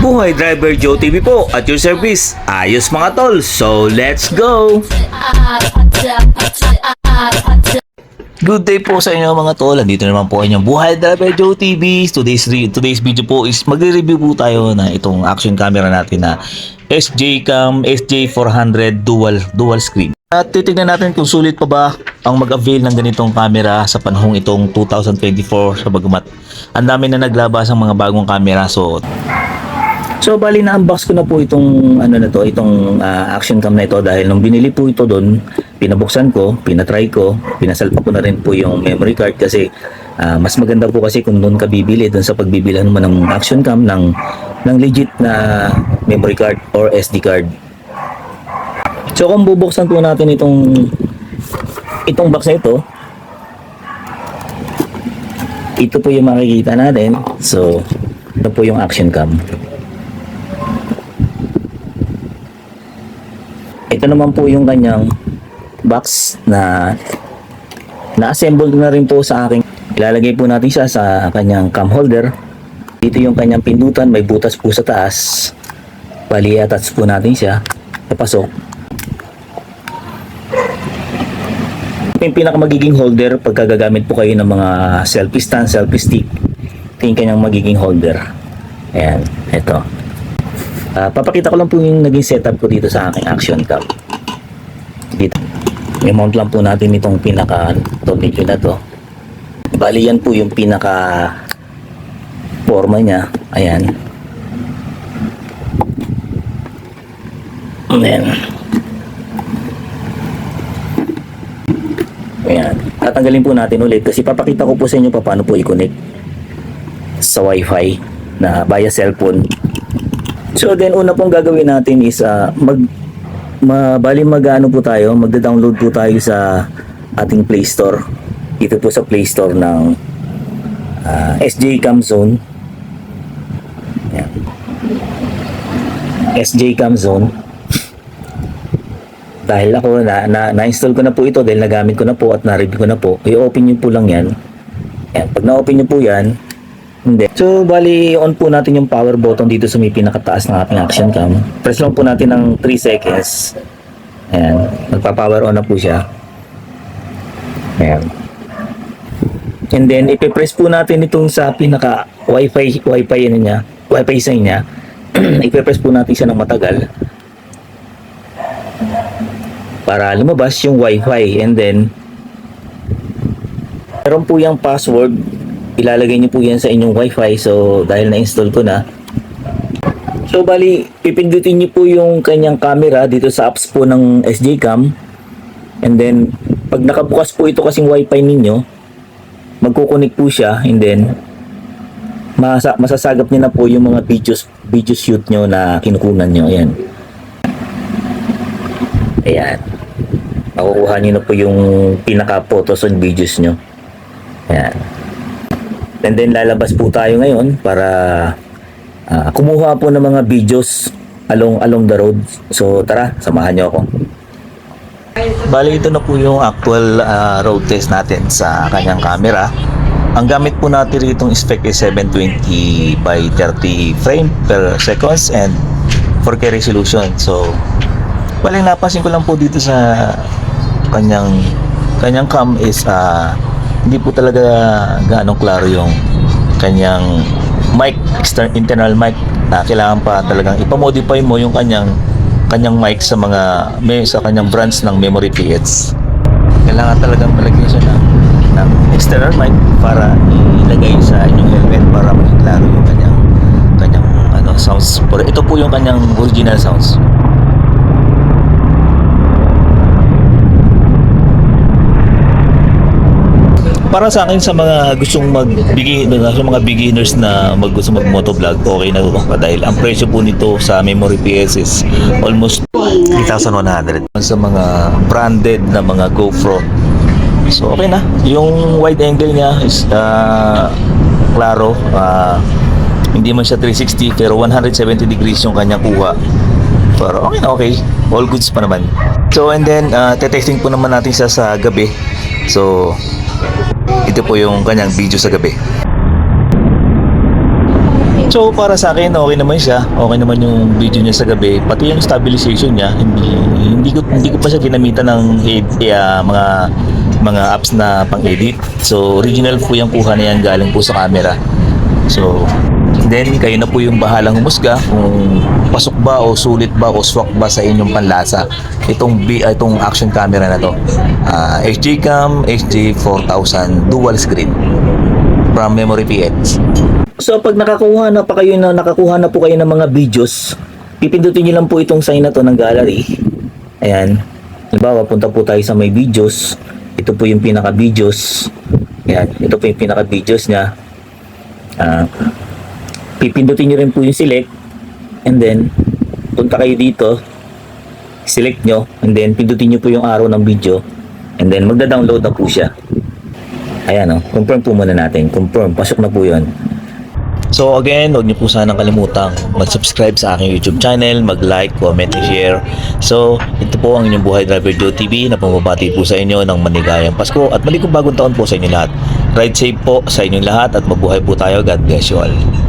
Buhay Driver Joe TV po at your service. Ayos mga tol, so let's go! Good day po sa inyo mga tol. Nandito naman po inyong Buhay Driver Joe TV. Today's, today's video po is magre-review po tayo na itong action camera natin na SJCam SJ400 dual dual screen. At titignan natin kung sulit pa ba ang mag-avail ng ganitong camera sa panahong itong 2024 sa bagamat ang dami na naglabas ang mga bagong camera so So bali na unbox ko na po itong ano na to, itong ah, action cam na ito dahil nung binili po ito doon, pinabuksan ko, pinatry ko, pinasalpa ko na rin po yung memory card kasi ah, mas maganda po kasi kung doon ka bibili doon sa pagbibilihan mo ng action cam ng ng legit na memory card or SD card. So kung bubuksan po natin itong itong box ito, ito po yung makikita natin. So, ito po yung action cam. Ito naman po yung kanyang box na na-assemble na rin po sa aking ilalagay po natin siya sa kanyang cam holder. Dito yung kanyang pindutan, may butas po sa taas. Bali, attach po natin siya. Papasok. Ito yung pinaka magiging holder pagka gagamit po kayo ng mga selfie stand, selfie stick. Ito yung kanyang magiging holder. Ayan, ito. Ah, papakita ko lang po yung naging setup ko dito sa aking action cam. Dito. I-mount lang po natin itong pinaka tornilyo na to. Bali yan po yung pinaka forma niya. Ayan. Ayan. Ayan. Tatanggalin po natin ulit kasi papakita ko po sa inyo pa paano po i-connect sa wifi na via cellphone. So then una pong gagawin natin is ah, mag ma, bali mag-ano po tayo, magda-download po tayo sa ating Play Store. Dito po sa Play Store ng ah, SJ Cam Zone. Ayan. SJ Cam Zone. Dahil ako na, na na-install ko na po ito dahil nagamit ko na po at na-review ko na po. I-open nyo po lang yan. Ayan. Pag na-open nyo po yan, hindi. So, bali, on po natin yung power button dito sa may pinakataas ng ating action cam. Press lang po natin ng 3 seconds. Ayan. Magpa-power on na po siya. Ayan. And then, ipipress po natin itong sa pinaka wifi, wifi ano niya, wifi sign niya. ipipress po natin siya ng matagal. Para lumabas yung wifi. And then, meron po yung password. Ilalagay niyo po yan sa inyong wifi. So dahil na-install ko na. So bali pipindutin niyo po yung kanyang camera dito sa apps po ng SD cam. And then pag nakabukas po ito kasing wifi ninyo magkukunik po siya. And then masa masasagap niyo na po yung mga videos video shoot nyo na kinukunan nyo ayan ayan makukuha niyo na po yung pinaka photos and videos nyo ayan And then lalabas po tayo ngayon para ah, kumuha po ng mga videos along along the road. So tara, samahan niyo ako. Bali ito na po yung actual ah, road test natin sa kanyang camera. Ang gamit po natin rito is spec is 720 by 30 frame per seconds and 4K resolution. So bali napansin ko lang po dito sa kanyang kanyang cam is ah, hindi po talaga gaano klaro yung kanyang mic, external internal mic na kailangan pa talagang ipamodify mo yung kanyang kanyang mic sa mga may sa kanyang brands ng memory PX. Kailangan talagang malagyan siya ng, ng external mic para ilagay sa inyong helmet para maging klaro yung kanyang kanyang ano sounds. Pero ito po yung kanyang original sounds. Para sa akin sa mga gustong magbigay sa mga beginners na mag gusto mag motovlog okay na ito dahil ang presyo po nito sa memory PS is almost 3,100 sa mga branded na mga GoPro. So okay na. Yung wide angle niya is ah, klaro. Ah, hindi man siya 360 pero 170 degrees yung kanya kuha. Pero okay na okay. All goods pa naman. So and then uh, testing po naman natin siya sa gabi. So ito po yung kanyang video sa gabi. So para sa akin okay naman siya. Okay naman yung video niya sa gabi. Pati yung stabilization niya, hindi hindi ko hindi ko pa siya ginamitan ng ah, mga mga apps na pang-edit. So original po yung kuha na yan galing po sa camera. So then kayo na po yung bahalang humusga kung pasok ba o sulit ba o swak ba sa inyong panlasa itong B, ah, itong action camera na to. Ah, HD Cam HD 4000 dual screen from Memory PX. So pag nakakuha na pa kayo na nakakuha na po kayo ng mga videos, pipindutin niyo lang po itong sign na to ng gallery. Ayan. Halimbawa, punta po tayo sa may videos. Ito po yung pinaka videos. Ayan, ito po yung pinaka videos niya. Ah, pipindutin niyo rin po yung select and then punta kayo dito select nyo and then pindutin nyo po yung arrow ng video and then magda-download na po siya ayan o, confirm po muna natin confirm, pasok na po yun So again, huwag niyo po sanang kalimutang mag-subscribe sa aking YouTube channel, mag-like, comment, and share. So, ito po ang inyong Buhay Driver Joe TV na pumabati po sa inyo ng maligayang Pasko at maligong bagong taon po sa inyo lahat. Ride safe po sa inyong lahat at mabuhay po tayo. God bless you all.